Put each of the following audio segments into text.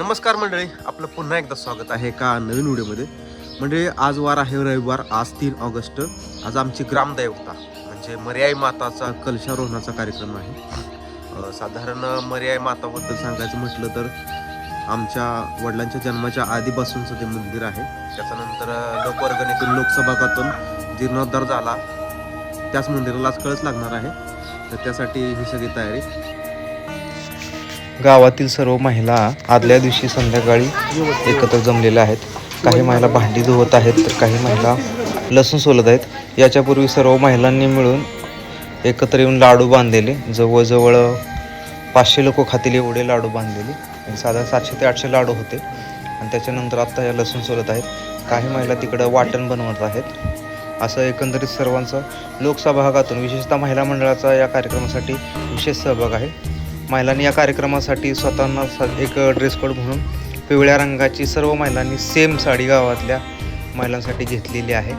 नमस्कार मंडळी आपलं पुन्हा एकदा स्वागत आहे एका नवीन व्हिडिओमध्ये. म्हणजे आज वार आहे रविवार आज तीन ऑगस्ट. आज आमची ग्रामदैवता म्हणजे मर्याई माताचा कलशारोहणाचा कार्यक्रम आहे. साधारण मर्याई माताबद्दल सांगायचं म्हटलं तर आमच्या वडिलांच्या जन्माच्या आधीपासूनचं ते मंदिर आहे. त्याच्यानंतर लोकवर्गणीतून लोकसभागातून जीर्णोद्धार झाला त्याच मंदिराला आज कळच लागणार आहे. तर त्यासाठी ही सगळी तयारी गावातील सर्व महिला आदल्या दिवशी संध्याकाळी एकत्र जमलेल्या आहेत. काही महिला भांडी धुवत आहेत तर काही महिला लसूण सोलत आहेत. याच्यापूर्वी सर्व महिलांनी मिळून एकत्र येऊन लाडू बांधलेले. जवळजवळ पाचशे लोक खातील एवढे लाडू बांधलेले. म्हणजे साधारण सातशे ते आठशे लाडू होते. आणि त्याच्यानंतर आत्ता या लसूण सोलत आहेत. काही महिला तिकडं वाटण बनवत आहेत. असं एकंदरीत सर्वांचा लोकसहभागातून विशेषतः महिला मंडळाचा या कार्यक्रमासाठी विशेष सहभाग आहे. महिलांनी या कार्यक्रमासाठी स्वतःना सा एक ड्रेस कोड म्हणून पिवळ्या रंगाची सर्व महिलांनी सेम साडी गावातल्या महिलांसाठी घेतलेली आहे.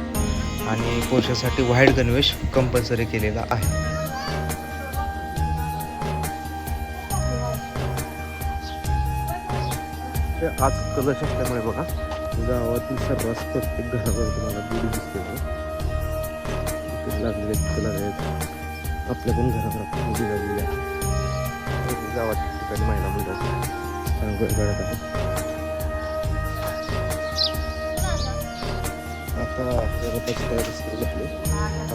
आणि पुरुषासाठी व्हाईट गणवेश कंपल्सरी केलेला आहे. आज कलश असल्यामुळे बघा गावातील सर्रास प्रत्येक घरावर तुम्हाला गुढी दिसते लागलेले तिथे आहेत. आपल्या पण घरावर आपण गुढी लागलेली आहे. गावाच्या ठिकाणी महिला रांगोळी काढत आहे आता रथाची तयारी सुरू झाली.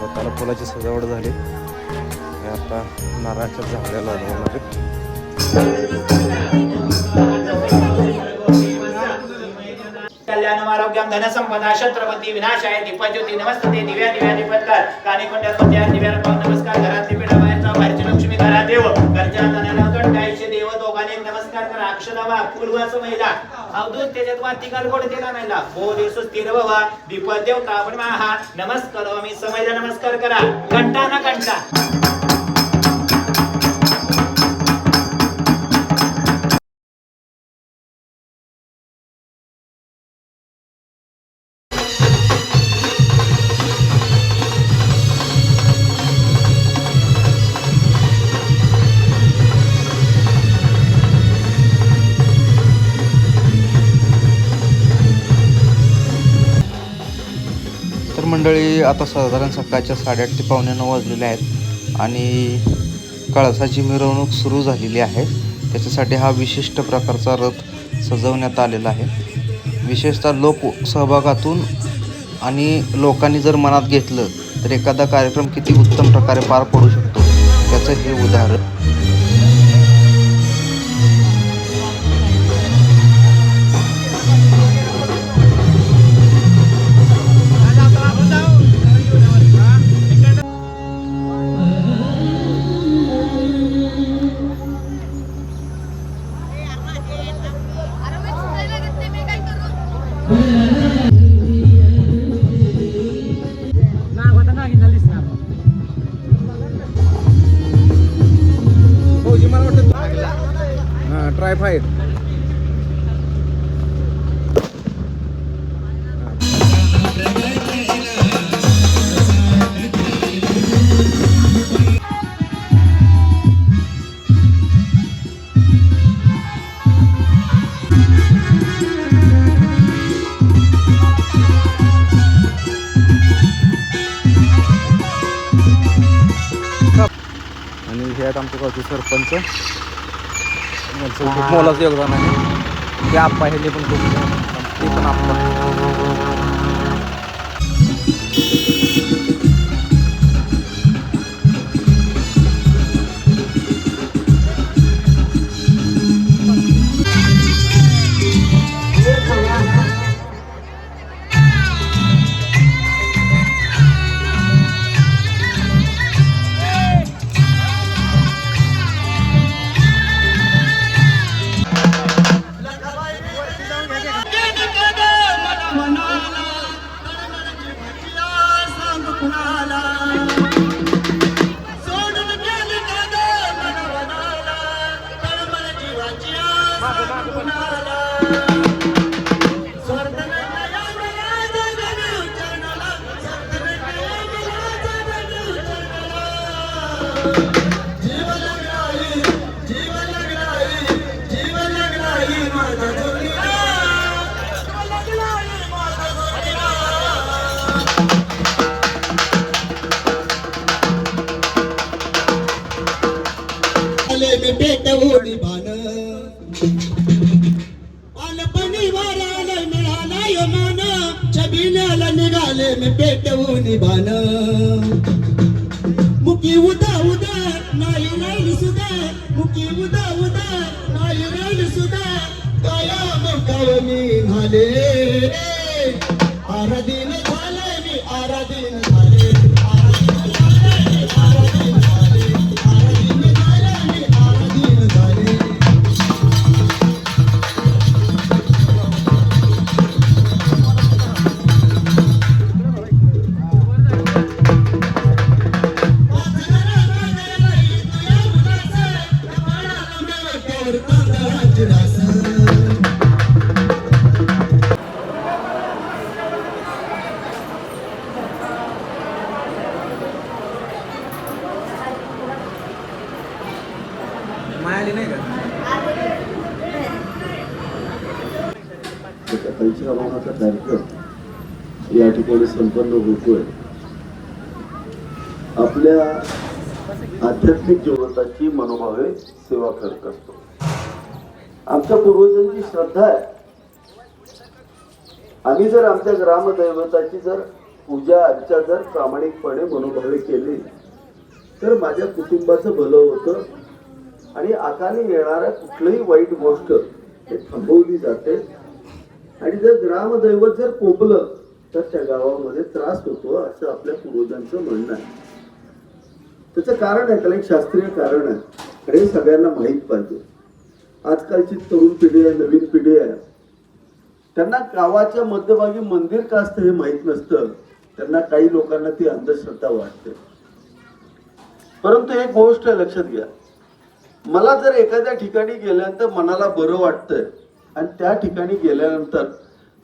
रथाला फुलाची सजावट झाली. आणि आता नारळाच्या लावणार आहेत. कल्याणम आरोग्यम धन संपदा छत्रपती विनाशाय दीपज्योती नमस्ते दिव्या दिव्या दीपत्कार काने कोंड्यात दिव्या नमस्कार. घरातली पिढा नमस्कार करा अक्षदावा महिला. अवधूत त्याच्यात वाती काल गोड ते महिला बोधी सुस्थिर बाबा दीप देवता आपण महा. नमस्कार हो, मी समयला नमस्कार करा. घंटा ना घंटा. मंडळी आता साधारण सकाळच्या साडेआठ ते पावणे नऊ वाजलेले आहेत आणि कळसाची मिरवणूक सुरू झालेली आहे. त्याच्यासाठी हा विशिष्ट प्रकारचा रथ सजवण्यात आलेला आहे. विशेषतः लोक सहभागातून आणि लोकांनी जर मनात घेतलं तर एखादा कार्यक्रम किती उत्तम प्रकारे पार पडू शकतो त्याचं हे उदाहरण. हां ट्राय आणि हे आहेत आमच्या गावचे सरपंच. खूप मोलाचं योगदान आहे. ते आप्पा हे पण खूप ते पण आप्पा. पेटवून भान. आलपणी वाराला मिळाला यो मान छबिन्याला निघाले मी पेटवून भान. मुकी उदा उदा नाही राहील सुद्धा. मुकी उदा उदा नाही राहील सुद्धा. काया मोकाव मी झाले. आराधीन झाले मी आराधीन झाले ठिकाणी संपन्न होतोय. आपल्या आध्यात्मिक जीवनाची मनोभावे सेवा करत असतो. आमच्या पूर्वजांची श्रद्धा आहे. आम्ही जर आमच्या ग्रामदैवताची जर पूजा आमच्या जर प्रामाणिकपणे मनोभावे केली तर माझ्या कुटुंबाचं भलं होतं आणि आकाने येणाऱ्या कुठलीही वाईट गोष्ट हे थांबवली जाते. आणि जर ग्रामदैवत जर कोपलं तर त्या गावामध्ये त्रास होतो असं आपल्या पूर्वजांचं म्हणणं आहे. त्याचं कारण आहे त्याला एक शास्त्रीय कारण आहे. आणि हे सगळ्यांना माहीत पाहिजे. आजकालची तरुण पिढी आहे नवीन पिढी आहे. त्यांना गावाच्या मध्यभागी मंदिर का असतं हे माहीत नसतं. त्यांना काही लोकांना ती अंधश्रद्धा वाटते. परंतु एक गोष्ट लक्षात घ्या. मला जर एखाद्या ठिकाणी गेल्यानंतर मनाला बरं वाटतंय आणि त्या ठिकाणी गेल्यानंतर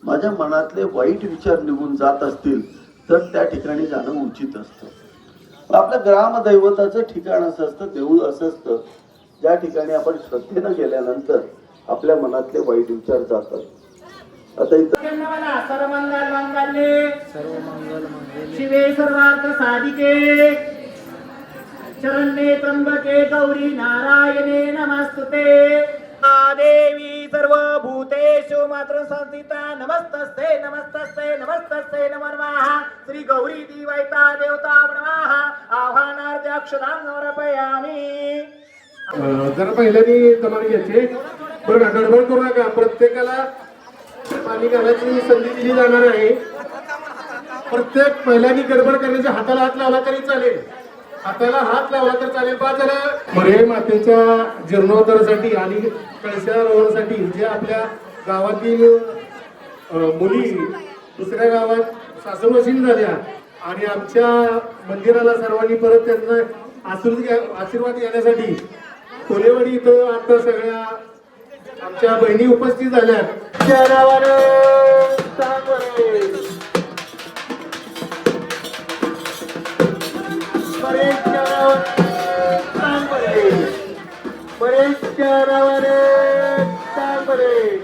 माझ्या मनातले वाईट विचार निघून जात असतील तर त्या ठिकाणी जाणं उचित असतं. आपलं ग्रामदैवताचं ठिकाण असं असतं देऊळ असं असतं ज्या ठिकाणी आपण श्रद्धेनं गेल्यानंतर आपल्या मनातले वाईट विचार जातात. आता इथं मला सर्वमंगल मंगल्ये शिवे सर्वार्थ साधिके. शरण्ये त्र्यंबके गौरी नारायणे नमस्तुते. देवी सर्व भूतेषु मात्र संस्थिता। नमस्तस्ते नमस्तस्ते नमस्तस्ते नमो नमः। श्री गौरी दिवैता देवता नमः। आव्हानार्थ समर्पयामि। अं, जरा पहिल्यांनी दमान घ्यायचे. बरं का गडबड करू नका. प्रत्येकाला पाणी घालायची संधी दिली जाणार आहे. प्रत्येक महिलांनी गडबड करण्याच्या हाताला हात लावला तरी चालेल. हाताला हात लावला तर चालेल. बाजारा मरे मातेच्या जीर्णोद्धारासाठी आणि कळशारोहणासाठी जे आपल्या गावातील मुली दुसऱ्या गावात सासवशील झाल्या आणि आमच्या मंदिराला सर्वांनी परत त्यांना आशीर्वाद घ्या- आशीर्वाद घेण्यासाठी कोलेवाडी इथं आता सगळ्या आमच्या बहिणी उपस्थित झाल्या. शहरावर सांग बरे. बरे शहरावर सांग बरे. बरे शहरावर सांग बरे.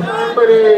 सांग बरे.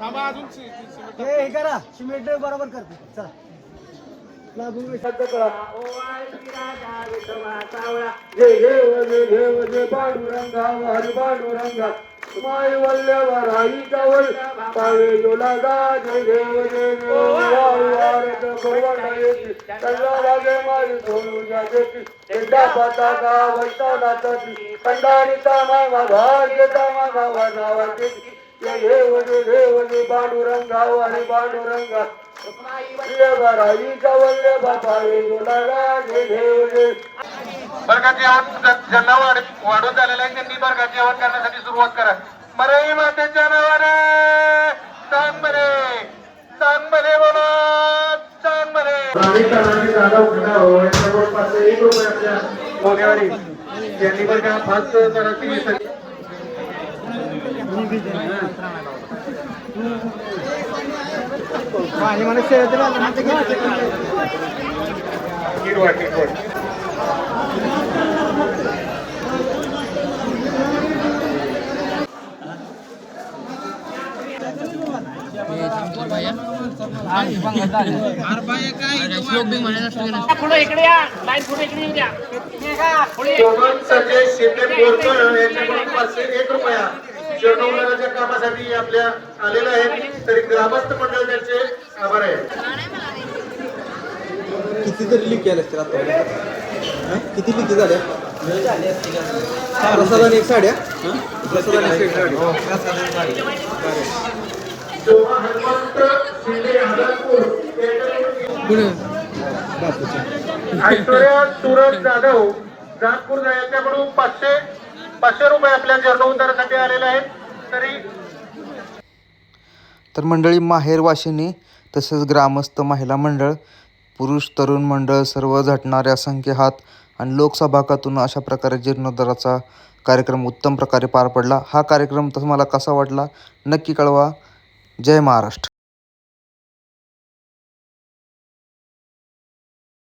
थांबा हे करा सिमेंट बरोबर करते. चला. लागून शब्द करा. जय जय जय जय पांडुरंगा हरी पांडुरंगा माय वल्लभ राई कवल पावे जोलागा जय देव जय देव वारत भगवान येती कल्ला वागे मारी सोनू जागेती तेंदा पताका वैता नाथती कंडारी तामा भाग्यता तामा गावा नावाची जय देव जय देव जय पांडुरंगा हरी पांडुरंगा राई कवल्य ज्यांना वाढ वाढून झालेलं आहे त्यांनी बरं जेवण करण्यासाठी सुरुवात करा. मरे मातेच्या नावाने चांगले चांगले बोला चांगले बरे प्राणी करणारी शिंदे बोरकर यांच्याकडून पाचशे एक रुपया. कामासाठी आपल्या आलेले आहेत. तरी ग्रामस्थ मंडळ त्यांचे आभार आहे किती तरी लिख केल्या असतील आता? किती लिखी झाल्या प्रसादाने एक साड्या? प्रसादाने एक साड्या. ऐश्वर्या सूरज जाधव जाधपूर यांच्याकडून पाचशे पाचशे रुपये आपल्या जीर्णोद्धारासाठी आलेले आहेत तरी तर मंडळी माहेर वाशिनी तसेच ग्रामस्थ महिला मंडळ पुरुष तरुण मंडळ सर्व झटणारे असंख्य हात आणि लोकसभागातून अशा प्रकारे जीर्णोद्धाराचा कार्यक्रम उत्तम प्रकारे पार पडला. हा कार्यक्रम तुम्हाला कसा वाटला? नक्की कळवा. जय महाराष्ट्र.